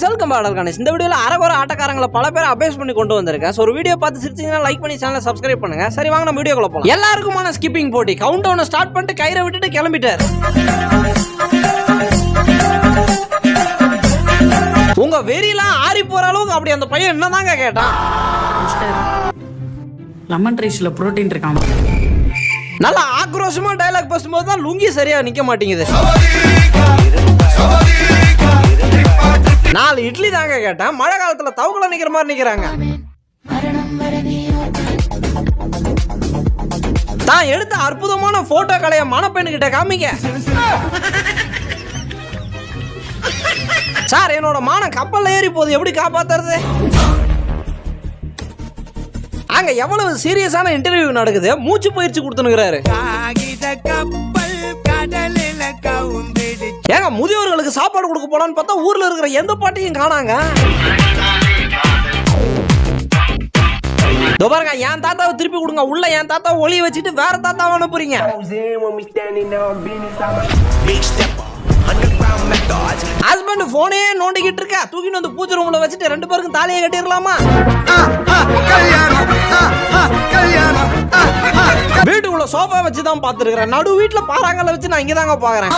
guys, welcome back Alkanis. இந்த வீடியோல அரகுற ஆட்டக்காரங்களை பல பேர் அபேஸ் பண்ணி கொண்டு வந்திருக்கேன். ஸோ ஒரு வீடியோ பார்த்து சிரிச்சீங்கன்னா லைக் பண்ணி சேனலை சப்ஸ்கிரைப் பண்ணுங்க. சரி வாங்க நம்ம வீடியோக்குள்ள போலாம். எல்லாருக்குமான ஸ்கிப்பிங் போட்டி. கவுண்ட் டவுனை ஸ்டார்ட் பண்ணிட்டு கயிறை விட்டுட்டு கிளம்பிட்டார். உங்க வெறிலாம் ஆறி போற அளவுக்கு அப்படி அந்த பையன் என்னதாங்க கேட்டான்? லெமன் ரைஸில் ப்ரோட்டீன் இருக்காமா நல்லா ஆக்ரோஷமா டயலாக் பேசும்போது தான் லுங்கி சரியா நிக்க மாட்டேங்குது. நாலு இட்லி தாங்க கேட்டேன். மழை காலத்துல தவக்கல நிக்கிற மாதிரி நிக்கிறாங்க. தான் எடுத்த அற்புதமான போட்டோ கலைய மணப்பெண்ணுகிட்ட காமிக்க சார் என்னோட மானம் கப்பல்ல ஏறி போகுது. எப்படி காப்பாத்துறது? அங்க எவ்வளவு சீரியஸான இன்டர்வியூ நடக்குது. மூச்சு பயிற்சி கொடுத்துனுக்குறாரு ஏங்க முதியோர்களுக்கு சாப்பாடு கொடுக்க போனான்னு பார்த்தா ஊர்ல இருக்கிற எந்த பாட்டியும் காணாங்க. பாருங்க என் தாத்தாவை திருப்பி கொடுங்க. உள்ள என் தாத்தாவை ஒளிய வச்சுட்டு வேற தாத்தாவை அனுப்புறீங்க. ஹஸ்பண்ட் போனே நோண்டிக்கிட்டு இருக்க. தூக்கிட்டு வந்து பூஜை ரூம்ல வச்சுட்டு ரெண்டு பேருக்கும் தாலியை கட்டிடலாமா வீட்டுக்குள்ள சோஃபா வச்சு தான் பார்த்துருக்கிறேன். நடு வீட்டுல பாறாங்கல்ல வச்சு நான் இங்க தாங்க பாக்குறேன்.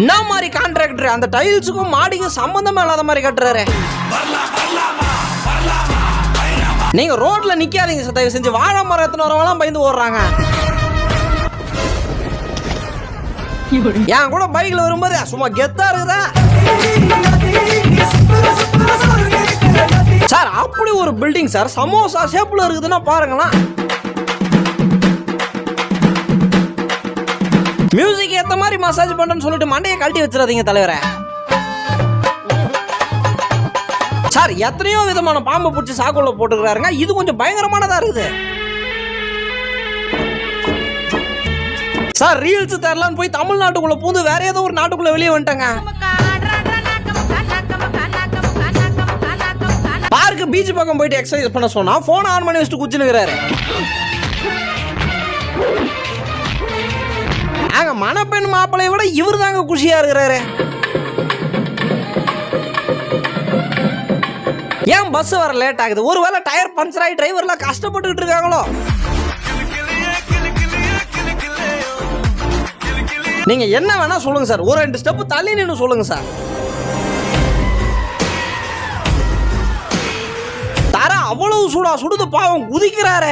என்ன மாதிரி கான்ட்ராக்டர் அந்த டைல்ஸுக்கும் மாடிக்கும் சம்பந்தமே இல்லாத மாதிரி கட்டுறாரு. நீங்க ரோட்ல நிக்காதீங்க சார் தயவு செஞ்சு வாழை மரத்தின வரவங்களாம் பயந்து ஓடுறாங்க. என் கூட பைக்ல வரும்போது சும்மா கெத்தா இருக்குதா? சார் அப்படி ஒரு பில்டிங் சார் சமோசா ஷேப்ல இருக்குதுன்னா பாருங்களேன். மியூசிக் ஏத்த மாதிரி மசாஜ் பண்றேன்னு சொல்லிட்டு மண்டையை கழட்டி வச்சிடாதீங்க தலைவரே. சார் எத்தனையோ விதமான பாம்பை பிடிச்சி சாக்குள்ள போட்டுக்கிறாருங்க. இது கொஞ்சம் பயங்கரமானதா இருக்குது. சார் ரீல்ஸ் தரலான்னு போய் தமிழ்நாட்டுக்குள்ள பூந்து வேற ஏதோ ஒரு நாட்டுக்குள்ள வெளியே வந்துட்டாங்க. எனக்கு பீச் பக்கம் போயிட்டு எக்ஸசைஸ் பண்ண சொன்னா போன் ஆன் பண்ணி வச்சுட்டு குச்சினுக்கிறாரு ஆக மணப்பெண் மாப்பிளைய விட இவர் தாங்க குஷியா இருக்கிறாரு. ஏன் பஸ் வர லேட் ஆகுது? ஒருவேளை டயர் பஞ்சர் ஆகி டிரைவர்லாம் கஷ்டப்பட்டுக்கிட்டு இருக்காங்களோ? நீங்க என்ன வேணா சொல்லுங்க சார். ஒரு ரெண்டு ஸ்டெப் தள்ளி நின்னு சொல்லுங்க சார். அவ்வளவு சூடா சுடுது பாவம் குதிக்கிறாரே.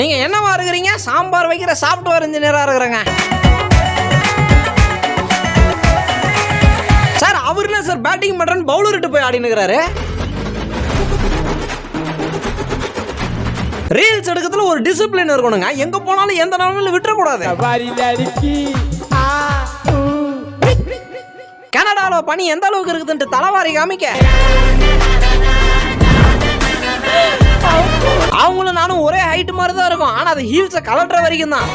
நீங்க என்னவா இருக்கிறீங்க? சாம்பார் வைக்கிற சாஃப்ட்வேர் இன்ஜினியரா இருக்கிறேங்க. சார் அவர் என்ன சார் பேட்டிங் பண்றேன்னு பவுலர்கிட்ட போய் ஆடினுக்கிறாரு ரீல்ஸ் எடுக்கிறதுல ஒரு டிசிப்ளின் இருக்கணுங்க. எங்க போனாலும் எந்த நாளும் விட்டுறக்கூடாது. கனடால பனி எந்த அளவுக்கு இருக்குதுன்ட்டு தலைவாரி காமிக்க. அவங்களும் நானும் ஒரே ஹைட் மாதிரி தான் இருக்கும். ஆனா அது ஹீல்ஸை கலட்டுற வரைக்கும் தான்.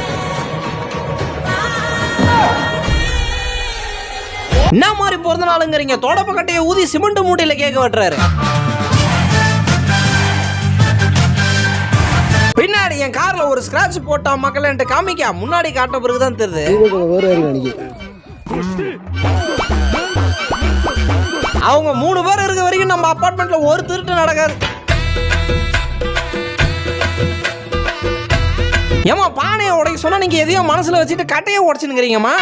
என்ன மாதிரி பிறந்த நாளுங்கிறீங்க தொடப்ப கட்டையை ஊதி சிமெண்ட் மூட்டையில கேட்க வெட்டுறாரு. பின்னாடி என் கார்ல ஒரு ஸ்கிராட்ச் போட்டா மக்கள் என்கிட்ட காமிக்க. முன்னாடி காட்ட பிறகுதான் தெரியுது. அவங்க மூணு பேர் இருக்க வரைக்கும் நம்ம அப்பார்ட்மெண்ட்ல ஒரு திருட்டு நடக்காது. ஏமா பானையை உடைக்க சொன்னா நீங்க எதையோ மனசுல வச்சுட்டு கட்டையை உடைச்சுனுங்கிறீங்கம்மா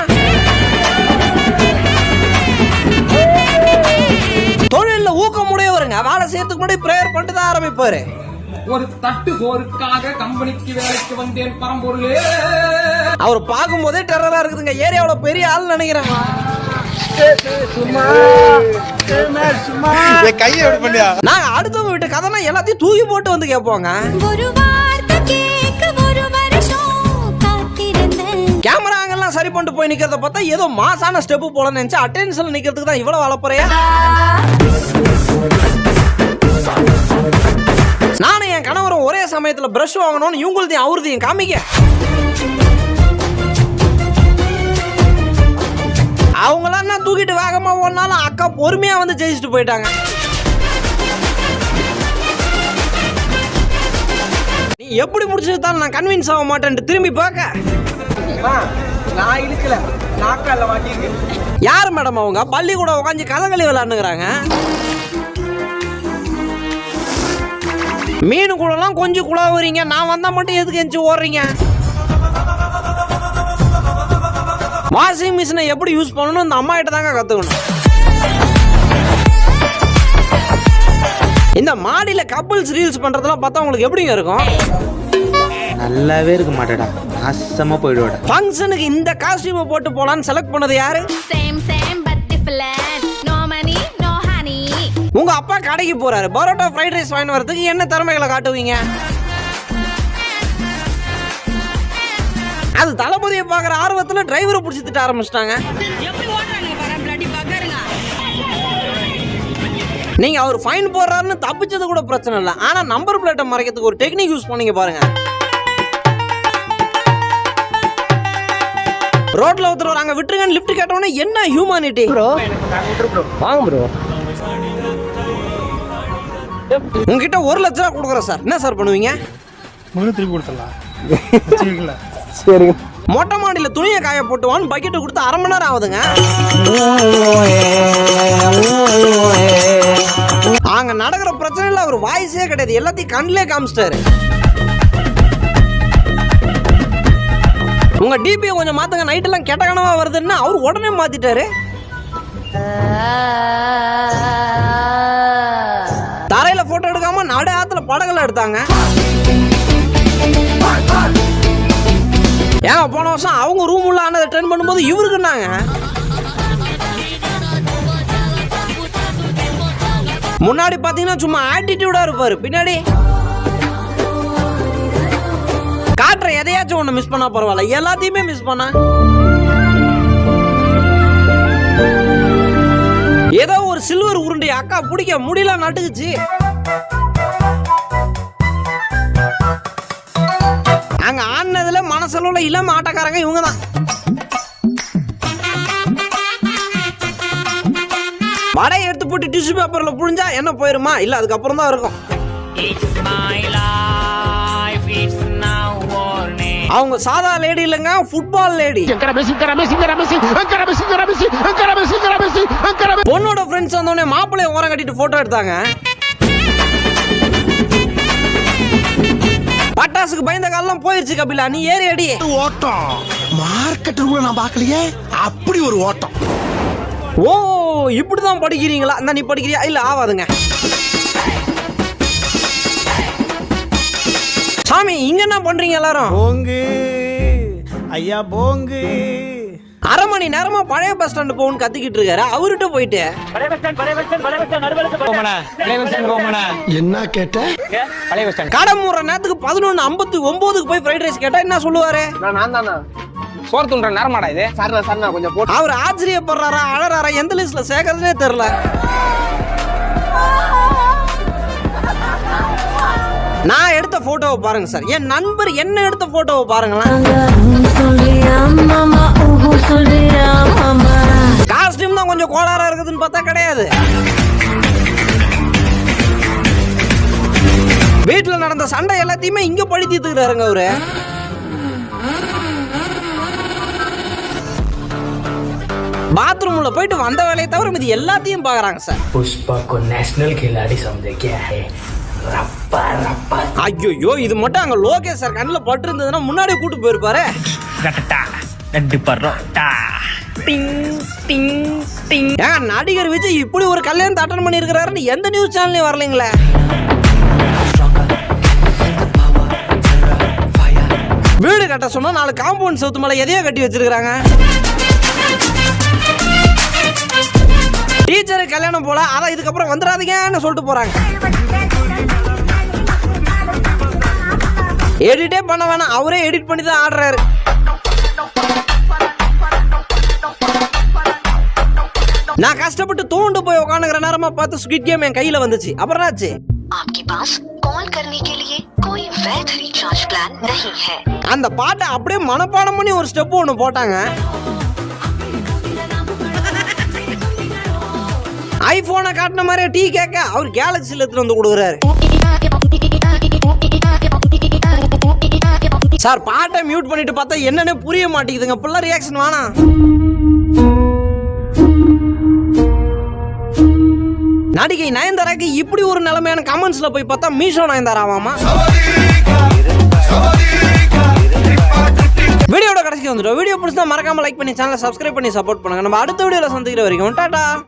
தொழில்ல ஊக்கம் உடையவருங்க வேலை செய்யறதுக்கு முன்னாடி பிரேயர் பண்ணிட்டு தான் ஆரம்பிப்பாரு. ஒரு தட்டு போருக்காக கம்பெனிக்கு வேலைக்கு வந்தேன் பரம்பொருளே. அவர் பார்க்கும்போதே டெரரா இருக்குதுங்க ஏரியாவுல பெரிய ஆள் நினைக்கிறேன். நாங்க அடுத்தவங்க வீட்டு கதைனா எல்லாத்தையும் தூக்கி போட்டு வந்து கேட்போங்க. ஒரு வார்த்தை கேட்க ஒரு வருஷம் காத்திருந்தேன். கேமராங்கெல்லாம் சரி பண்ணிட்டு போய் நிக்கிறத பார்த்தா ஏதோ மாசான ஸ்டெப் போல நினைச்சு அட்டென்ஷன்ல நிக்கிறதுக்கு தான் இவ்வளவு வளர்ப்புறையா நானும் என் கணவரும் ஒரே சமயத்துல பிரஷ் வாங்கணும்னு இவங்களுதையும் அவருதையும் காமிக்க. அவங்களாம் என்ன தூக்கிட்டு வேகமா ஓடினாலும் அக்கா பொறுமையா வந்து ஜெயிச்சுட்டு போயிட்டாங்க. நீ எப்படி முடிச்சது தான் நான் கன்வின்ஸ் ஆக மாட்டேன்ட்டு திரும்பி பார்க்க. நான் இழுக்கல. நாக்கால மாட்டிருக்கு யார் மேடம் அவங்க? பள்ளிக்கூட உட்காந்து கதகளி விளாண்டுங்கிறாங்க மீன் கூடலாம் கொஞ்சம் குழாவுறீங்க. நான் வந்தா மட்டும் எதுக்கு எஞ்சி ஓடுறீங்க? வாஷிங் மிஷினை எப்படி யூஸ் பண்ணணும் இந்த அம்மா கிட்ட தாங்க கத்துக்கணும். இந்த மாடியில கப்புள்ஸ் ரீல்ஸ் பண்றதெல்லாம் பார்த்தா உங்களுக்கு எப்படிங்க இருக்கும்? நல்லாவே இருக்க மாட்டேடா. நாசமா போயிடுவாடா. ஃபங்க்ஷனுக்கு இந்த காஸ்டியூமை போட்டு போலான்னு செலக்ட் பண்ணது யாரு. No money, no honey. உங்க அப்பா கடைக்கு போறாரு. பரோட்டா ஃப்ரைட் ரைஸ் வாங்கிட்டு வரதுக்கு என்ன திறமைகளை காட்டுவீங்க? அது தளபதியை பார்க்குற ஆர்வத்துல டிரைவரை பிடிச்சி திட்ட ஆரம்பிச்சிட்டாங்க. நீங்க அவர் ஃபைன் போடுறாருன்னு தப்பிச்சது கூட பிரச்சனை இல்லை. ஆனா நம்பர் பிளேட்டை மறைக்கிறதுக்கு ஒரு டெக்னிக் யூஸ் பண்ணீங்க பாருங்க. ரோட்ல ஒருத்தர் வராங்க விட்டுருங்கன்னு லிஃப்ட் கேட்டவொடனே என்ன ஹியூமானிட்டி உங்ககிட்ட ஒரு லட்ச ரூபா கொடுக்குறேன் சார். என்ன சார் பண்ணுவீங்க? மொட்டை மாடியில் துணியை காய போட்டுவான்னு பக்கெட்டு கொடுத்து அரை மணி நேரம் ஆகுதுங்க. அங்க நடக்கிற பிரச்சனையில் அவர் வாய்ஸே கிடையாது. எல்லாத்தையும் கண்ணிலே காமிச்சிட்டாரு. உங்க டிபியை கொஞ்சம் மாத்துங்க. நைட் எல்லாம் கெட்ட கனவா வருதுன்னு அவர் உடனே மாத்திட்டாரு. தரையில போட்டோ எடுக்காம நடு ஆத்துல படகுல எடுத்தாங்க. ஏங்க போன வருஷம் அவங்க ரூம் உள்ள ஆனதை ட்ரெயின் பண்ணும்போது இவருக்குன்னாங்க முன்னாடி பார்த்தீங்கன்னா சும்மா ஆட்டிடியூடாக இருப்பார். பின்னாடி. காட்டுற எதையாச்சும் ஒன்று மிஸ் பண்ணால் பரவாயில்ல. எல்லாத்தையுமே மிஸ் பண்ண. ஏதோ ஒரு சில்வர் உருண்டை அக்கா பிடிக்க முடியல நட்டுக்குச்சு. ஆடினதுல மனசளவுல இளம் ஆட்டக்காரங்க இவங்க தான் வடையை எடுத்து போட்டு டிஷ்யூ பேப்பர்ல புழிஞ்சா என்ன போயிருமா? இல்ல அதுக்கப்புறம் தான் இருக்கும். அவங்க சாதா லேடி இல்லைங்க ஃபுட்பால் லேடி பொண்ணோட ஃப்ரெண்ட்ஸ் வந்தோடனே மாப்பிள்ளைய ஓரம் கட்டிட்டு போட்டோ எடுத்தாங்க. பட்டாசுக்கு பயந்த காலம் போயிருச்சு கபிலா. நீ ஏறி அடி. ஓட்டம். மார்க்கெட் கூட நான் பார்க்கலையே. அப்படி ஒரு ஓட்டம். ஓ இப்படிதான் படிக்கிறீங்களா? இந்த நீ படிக்கிறியா? இல்ல ஆவாதுங்க. சாமி இங்க என்ன பண்றீங்க எல்லாரும்? போங்கு. ஐயா போங்கு. மணி நேரமா பழைய பஸ் ஸ்டாண்டு போகணும்னு கத்திக்கிட்டு இருக்காரு. அவர்கிட்ட போயிட்டு. என்ன கேட்ட? கடை மூடுற நேரத்துக்கு பதினொன்னு ஐம்பத்தி ஒன்பதுக்கு போய் ஃப்ரைட் ரைஸ் கேட்டா என்ன சொல்லுவாரு? நான் தானா சோறு துண்ற நேரமாடா இது? சரணா சரணா கொஞ்சம் போட்டு. அவர் ஆச்சரியப்படுறாரா அழறாரா எந்த லிஸ்ட்ல சேர்க்கறதுனே தெரியல. நான் எடுத்த போட்டோவை பாருங்க சார். என் நண்பர் என்ன எடுத்த போட்டோவை பாருங்களேன். காஸ்டியூம் தான் கொஞ்சம் கோளாறா இருக்குதுன்னு பார்த்தா கிடையாது. வீட்டில் நடந்த சண்டை எல்லாத்தையுமே இங்க பழி தீர்த்துக்கிறாருங்க அவரு. பாத்ரூம்ல போயிட்டு வந்த வேலையை தவிர மீது எல்லாத்தையும் பாக்குறாங்க சார். புஷ்பா கோ நேஷனல் கில்லாடி சம்தேக்கியா ஐயோ இது மட்டும் அங்க லோகேஷ் சார் கண்ணில் பட்டு இருந்ததுன்னா முன்னாடி கூட்டு போயிருப்பாரு. கரெக்டா. ரெண்டு பரோட்டா டிங் டிங் டிங் ஏன் நடிகர் விஜய் இப்படி ஒரு கல்யாணம் அட்டன் பண்ணியிருக்கிறாருன்னு எந்த நியூஸ் சேனல்லையும் வரலைங்களே? வீடு கட்ட சொன்னா நாலு காம்பவுண்ட் சவுத்து மலை எதையோ கட்டி வச்சிருக்காங்க டீச்சரு கல்யாணம் போல அதான் இதுக்கப்புறம் வந்துடாதீங்கன்னு சொல்லிட்டு போறாங்க. எடிட்டே பண்ண வேணாம் அவரே எடிட் பண்ணி தான் ஆடுறாரு. நான் கஷ்டப்பட்டு தூண்டு போய் உட்காந்துக்கிற நேரமா பார்த்து ஸ்குவிட் கேம் என் கையில வந்துச்சு அப்புறம் என்னாச்சு आपके पास कॉल करने के लिए कोई वैध रिचार्ज प्लान नहीं है அந்த பாட்டை அப்படியே மனப்பாடம் பண்ணி ஒரு ஸ்டெப் ஒன்று போட்டாங்க ஐபோனை காட்டின மாதிரியே டீ கேட்க அவர் கேலக்சியில் எடுத்துட்டு வந்து கொடுக்குறாரு சார் பாட்டை மியூட் பண்ணிட்டு பார்த்தா என்னன்னு புரிய மாட்டேங்குதுங்க இப்பெல்லாம் ரியாக்ஷன் வேணாம் நடிகை நயன்தாராக்கு இப்படி ஒரு நிலைமையான கமெண்ட்ஸ்ல போய் பார்த்தா மீஷோ நயன்தாராவாமா வீடியோட கடைசிக்கு வந்துடும் வீடியோ பிடிச்சா மறக்காம லைக் பண்ணி சேனலை சப்ஸ்கிரைப் பண்ணி சப்போர்ட் பண்ணுங்க. நம்ம அடுத்த வீடியோல சந்திக்கிற வரைக்கும் டாடா!